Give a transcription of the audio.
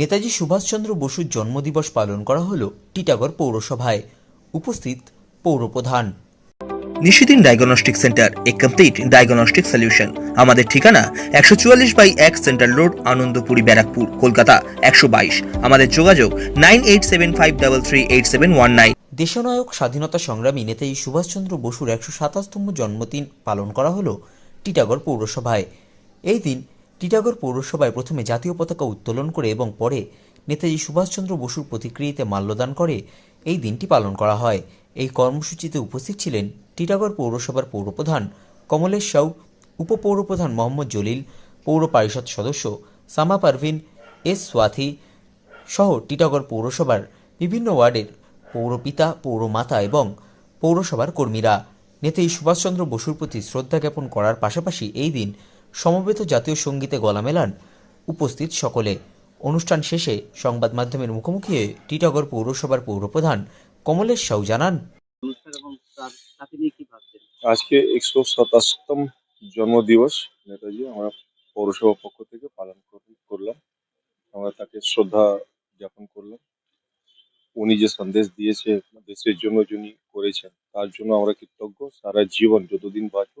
নেতাজি সুভাষচন্দ্র বসুর জন্মদিবস পালন করা হলো টিটাগড় পৌরসভায়। উপস্থিত পৌরপ্রধান। Nishidin diagnostic centre a complete diagnostic solution. আমাদের ঠিকানা একশো চুয়াল্লিশ বাই এক সেন্ট্রাল রোড আনন্দপুরি ব্যারাকপুর কলকাতা একশো বাইশ। আমাদের যোগাযোগ nine eight seven five double three eight seven one nine. দেশনায়ক স্বাধীনতা সংগ্রামী নেতাজি সুভাষচন্দ্র বসুর একশো সাতাশতম জন্মদিন পালন করা হলো টিটাগড় পৌরসভায়। এই দিন টিটাগড় পৌরসভায় প্রথমে জাতীয় পতাকা উত্তোলন করে এবং পরে নেতাজি সুভাষচন্দ্র বসুর প্রতিকৃতিতে মাল্যদান করে, এই দিনটি পালন করা হয়। এই কর্মসূচিতে উপস্থিত ছিলেন টিটাগড় পৌরসভার পৌরপ্রধান কমলেশ সাউ, উপপৌরপ্রধান মোহাম্মদ জলিল, পৌর পরিষদ সদস্য সামা পারভিন, এস সোয়াথি সহ টিটাগড় পৌরসভার বিভিন্ন ওয়ার্ডের পৌরপিতা, পৌরমাতা এবং পৌরসভার কর্মীরা। নেতাজি সুভাষচন্দ্র বসুর প্রতি শ্রদ্ধা জ্ঞাপন করার পাশাপাশি এই দিন সমবেত জাতীয় সঙ্গীতে গলা মেলান উপস্থিত সকলে। অনুষ্ঠান শেষে সংবাদ মাধ্যমের মুখোমুখি হয়ে টিটাগড় পৌরসভার পৌরপ্রধান কমলেশ সাউ জানান অনুষ্ঠান এবং তার তাকে নিয়ে কি ভাবছেন? আজকে একশো সাতাশতম জন্মদিবস নেতাজি আমরা পৌরসভা পক্ষ থেকে পালন করলাম। আমরা তাকে শ্রদ্ধা জ্ঞাপন করলাম। উনি যে সন্দেশ দিয়েছে দেশের জন্য যিনি করেছেন তার জন্য আমরা কৃতজ্ঞ। সারা জীবন যতদিন বাঁচবো